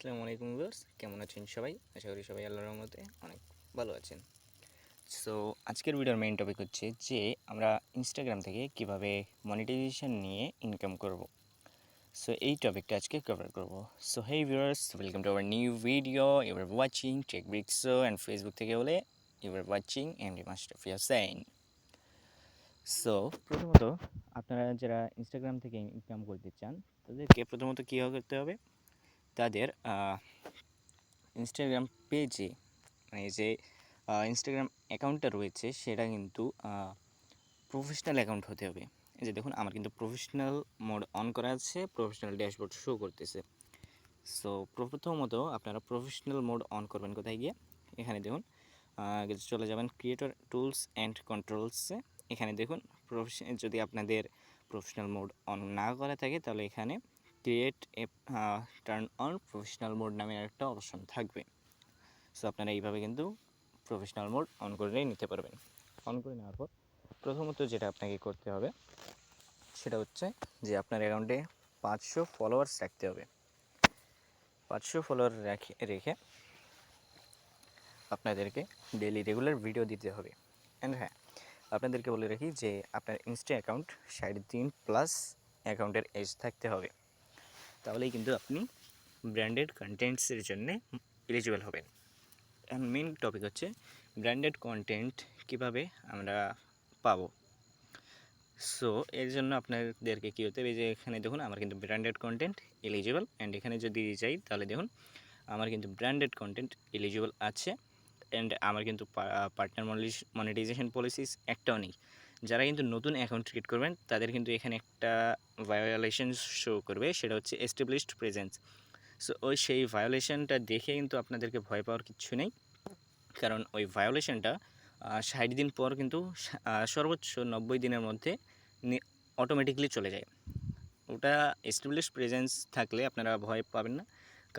আসসালামু আলাইকুম ভিউয়ার্স, কেমন আছেন সবাই? আশা করি সবাই আল্লাহর রহমতে অনেক ভালো আছেন। সো আজকের ভিডিওর মেইন টপিক হচ্ছে যে আমরা ইনস্টাগ্রাম থেকে কীভাবে মনিটাইজেশন নিয়ে ইনকাম করব। সো এই টপিকটা আজকে কভার করব। So hey viewers welcome to our new video you're watching tech Brixo and Facebook থেকে হলে you're watching MD master sign so প্রথমত আপনারা যারা ইনস্টাগ্রাম থেকে ইনকাম করতে চান, তাদেরকে প্রথমত কী করতে হবে? তাদের ইনস্টাগ্রাম পেজে মানে যে ইনস্টাগ্রাম অ্যাকাউন্টটা রয়েছে, সেটা কিন্তু প্রফেশনাল অ্যাকাউন্ট হতে হবে। এই যে দেখুন, আমার কিন্তু প্রফেশনাল মোড অন করা আছে প্রফেশনাল ড্যাশবোর্ড শো করতেছে। সো প্রথমত আপনারা প্রফেশনাল মোড অন করবেন কোথায় গিয়ে? এখানে দেখুন চলে যাবেন ক্রিয়েটর টুলস অ্যান্ড কন্ট্রোলসে এখানে দেখুন প্রফেশন যদি আপনাদের প্রফেশনাল মোড অন না করা থাকে, তাহলে এখানে create a turn on professional mode নামের একটা অপশন থাকবে। সো আপনারা এইভাবে কিন্তু প্রফেশনাল মোড অন করে নিতে পারবেন। অন করে নেওয়ার পর প্রথমত যেটা আপনাকে করতে হবে, সেটা হচ্ছে যে আপনার অ্যাকাউন্টে পাঁচশো ফলোয়ার্স রাখতে হবে। পাঁচশো ফলোয়ার রেখে রেখে আপনাদেরকে ডেলি রেগুলার ভিডিও দিতে হবে। অ্যান্ড হ্যাঁ আপনাদেরকে বলে রাখি যে আপনার ইনস্টা অ্যাকাউন্ট সাড়ে তিন প্লাস অ্যাকাউন্টের এজ থাকতে হবে। তাহলেই কিন্তু আপনি ব্র্যান্ডেড কন্টেন্টসের জন্যে এলিজিবল হবেন। মেন টপিক হচ্ছে ব্র্যান্ডেড কন্টেন্ট কীভাবে আমরা পাবো। সো এর জন্য আপনাদেরকে কী হতে হবে যে, এখানে দেখুন আমার কিন্তু ব্র্যান্ডেড কন্টেন্ট এলিজিবল অ্যান্ড এখানে যদি যাই, তাহলে দেখুন আমার কিন্তু ব্র্যান্ডেড কন্টেন্ট এলিজিবল আছে অ্যান্ড আমার কিন্তু পার্টনার মনিটাইজেশন পলিসিস একটাও নেই। যারা কিন্তু নতুন অ্যাকাউন্ট ক্রিয়েট করবেন, তাদের কিন্তু এখানে একটা ভায়োলেশন শো করবে, সেটা হচ্ছে এস্টাবলিশড প্রেজেন্স সো ওই সেই ভায়োলেশনটা দেখে কিন্তু আপনাদেরকে ভয় পাওয়ার কিছু নেই। কারণ ওই ভায়োলেশনটা ষাট দিন পর কিন্তু সর্বোচ্চ নব্বই দিনের মধ্যে অটোমেটিকলি চলে যায়। ওটা এস্টাবলিশ প্রেজেন্স থাকলে আপনারা ভয় পাবেন না।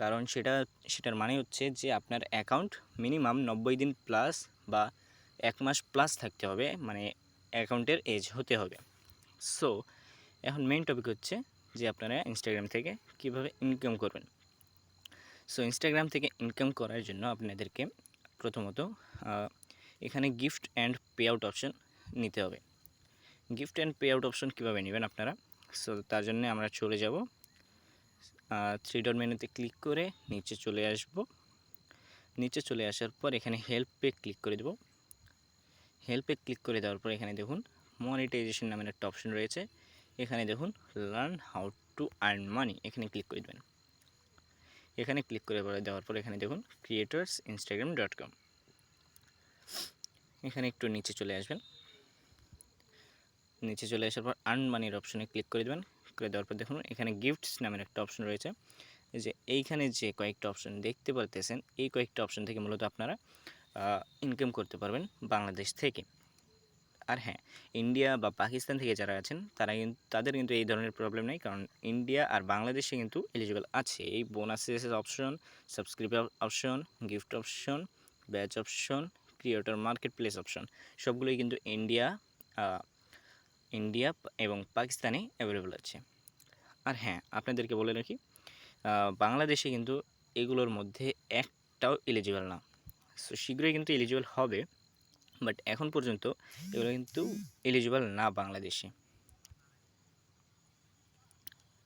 কারণ সেটা, সেটার মানে হচ্ছে যে আপনার অ্যাকাউন্ট মিনিমাম নব্বই দিন প্লাস বা এক মাস প্লাস থাকতে হবে। মানে অ্যাকাউন্টের এজ হতে হবে। সো এখন মেন টপিক হচ্ছে যে আপনারা ইনস্টাগ্রাম থেকে কীভাবে ইনকাম করবেন। সো ইনস্টাগ্রাম থেকে ইনকাম করার জন্য আপনাদেরকে প্রথমত এখানে gift and pay out option নিতে হবে। Gift and pay out option কীভাবে নেবেন আপনারা? সো তার জন্য আমরা চলে যাব। থ্রি ডট মেনুতে ক্লিক করে নিচে চলে আসব। নিচে চলে আসার পর এখানে হেল্প পে ক্লিক করে দেবো। হেল্পে ক্লিক করে দেওয়ার পর এখানে দেখুন মনিটাইজেশন নামের একটা অপশন রয়েছে। এখানে দেখুন learn how to earn money এখানে ক্লিক করে দেবেন। এখানে ক্লিক করে দেওয়ার পর এখানে দেখুন ক্রিয়েটার্স ইনস্টাগ্রাম ডট কম এখানে একটু নিচে চলে আসবেন। নিচে চলে আসার পর আর্ন মানির অপশনে ক্লিক করে দেবেন। করে দেওয়ার পর দেখুন এখানে গিফটস নামের একটা অপশন রয়েছে। যে এইখানে যে কয়েকটা অপশন দেখতে পারতেছেন, এই কয়েকটা অপশন থেকে মূলত আপনারা ইনকাম করতে পারবেন বাংলাদেশ থেকে। আর হ্যাঁ ইন্ডিয়া বা পাকিস্তান থেকে যারা আছেন, তারা কিন্তু, তাদের কিন্তু এই ধরনের প্রবলেম নেই, কারণ ইন্ডিয়া আর বাংলাদেশে কিন্তু এলিজিবল আছে। এই bonuses option subscription option gift option badge option creator marketplace option সবগুলোই কিন্তু ইন্ডিয়া ইন্ডিয়া এবং পাকিস্তানে অ্যাভেলেবল আছে। আর হ্যাঁ আপনাদেরকে বলে রাখি বাংলাদেশে কিন্তু এগুলোর মধ্যে একটাও এলিজিবল না। সো শীঘ্রই কিন্তু এলিজিবল হবে বাট এখন পর্যন্ত এগুলো কিন্তু এলিজিবল না বাংলাদেশে।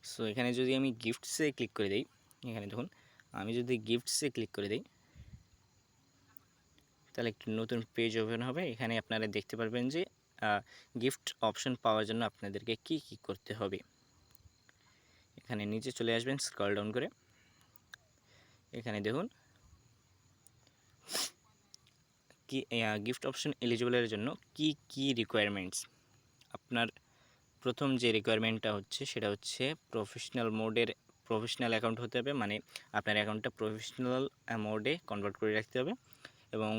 সো এখানে যদি আমি গিফটসে ক্লিক করে দিই, এখানে দেখুন, আমি যদি গিফটসে ক্লিক করে দিই, তাহলে একটি নতুন পেজ ওপেন হবে। এখানে আপনারা দেখতে পারবেন যে গিফট অপশন পাওয়ার জন্য আপনাদেরকে কি কি করতে হবে। এখানে নিচে চলে আসবেন স্ক্রল ডাউন করে। এখানে দেখুন কি গিফট অপশন এলিজিবলের জন্য কি কি রিকোয়ারমেন্টস আপনার প্রথম যে রিকোয়ারমেন্টটা হচ্ছে, সেটা হচ্ছে প্রফেশনাল মোডের প্রফেশনাল অ্যাকাউন্ট হতে হবে মানে আপনার অ্যাকাউন্টটা প্রফেশনাল মোডে কনভার্ট করে রাখতে হবে এবং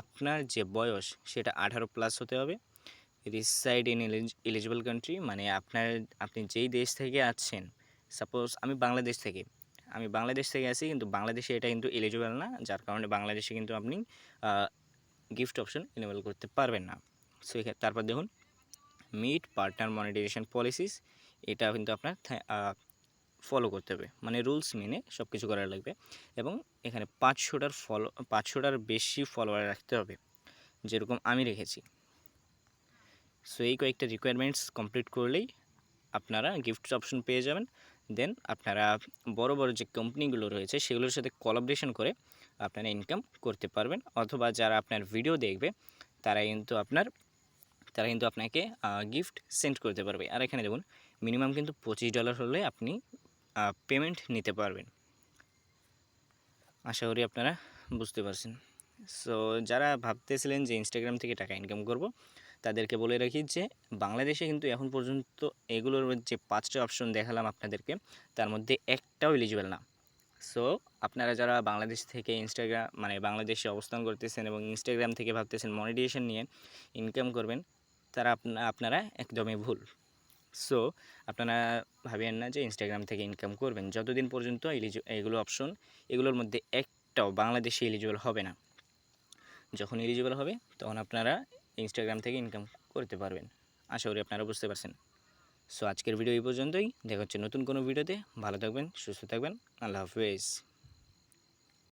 আপনার যে বয়স, সেটা আঠারো প্লাস হতে হবে। রিসাইড ইন এলিজিবল কান্ট্রি মানে আপনার, আপনি যেই দেশ থেকে আছেন সাপোজ আমি বাংলাদেশ থেকে আমি বাংলাদেশ থেকে আছি, কিন্তু বাংলাদেশে এটা কিন্তু এলিজিবল না। যার কারণে বাংলাদেশে কিন্তু আপনি গিফট অপশন ইনেবল করতে পারবেন না। সো তারপর দেখুন মিট পার্টনার মনিটাইজেশন পলিসিস এটা কিন্তু আপনার ফলো করতে হবে। মানে রুলস মেনে সব কিছু করা লাগবে। এবং এখানে পাঁচশোটার ফলো পাঁচশোটার বেশি ফলোয়ার রাখতে হবে, যেরকম আমি রেখেছি। সো এই কয়েকটা রিকোয়ারমেন্টস কমপ্লিট করলেই আপনারা গিফট অপশন পেয়ে যাবেন। দেন আপনারা বড় বড় যে কোম্পানিগুলো রয়েছে সেগুলোর সাথে কোলাবরেশন করে আপনারা ইনকাম করতে পারবেন। অথবা যারা আপনার ভিডিও দেখবে, তারা কিন্তু আপনার, তারা কিন্তু আপনাকে গিফট সেন্ড করতে পারবে। আর এখানে দেখুন মিনিমাম কিন্তু পঁচিশ ডলার হলে আপনি পেমেন্ট নিতে পারবেন। আশা করি আপনারা বুঝতে পারছেন। সো যারা ভাবতেছিলেন যে ইনস্টাগ্রাম থেকে টাকা ইনকাম করব তাদেরকে বলে রাখি যে, বাংলাদেশে কিন্তু এখন পর্যন্ত এগুলোর যে পাঁচটা অপশন দেখালাম আপনাদেরকে, তার মধ্যে একটাও এলিজিবল না। সো আপনারা যারা বাংলাদেশ থেকে ইনস্টাগ্রাম মানে বাংলাদেশে অবস্থান করতেছেন এবং ইনস্টাগ্রাম থেকে ভাবতেছেন মনিটেশন নিয়ে ইনকাম করবেন, তারা আপনা, আপনারা একদমই ভুল। সো আপনারা ভাবেন না যে ইনস্টাগ্রাম থেকে ইনকাম করবেন। যতদিন পর্যন্ত এলিজি এগুলো অপশন এগুলোর মধ্যে একটাও বাংলাদেশে এলিজিবল হবে না। যখন এলিজিবল হবে, তখন আপনারা ইনস্টাগ্রাম থেকে ইনকাম করতে পারবেন। আশা করি আপনারা বুঝতে পারছেন। সো আজকের ভিডিও এই পর্যন্তই। দেখা হচ্ছে নতুন কোনো ভিডিওতে ভালো থাকবেন, সুস্থ থাকবেন। আল্লাহ হাফেজ।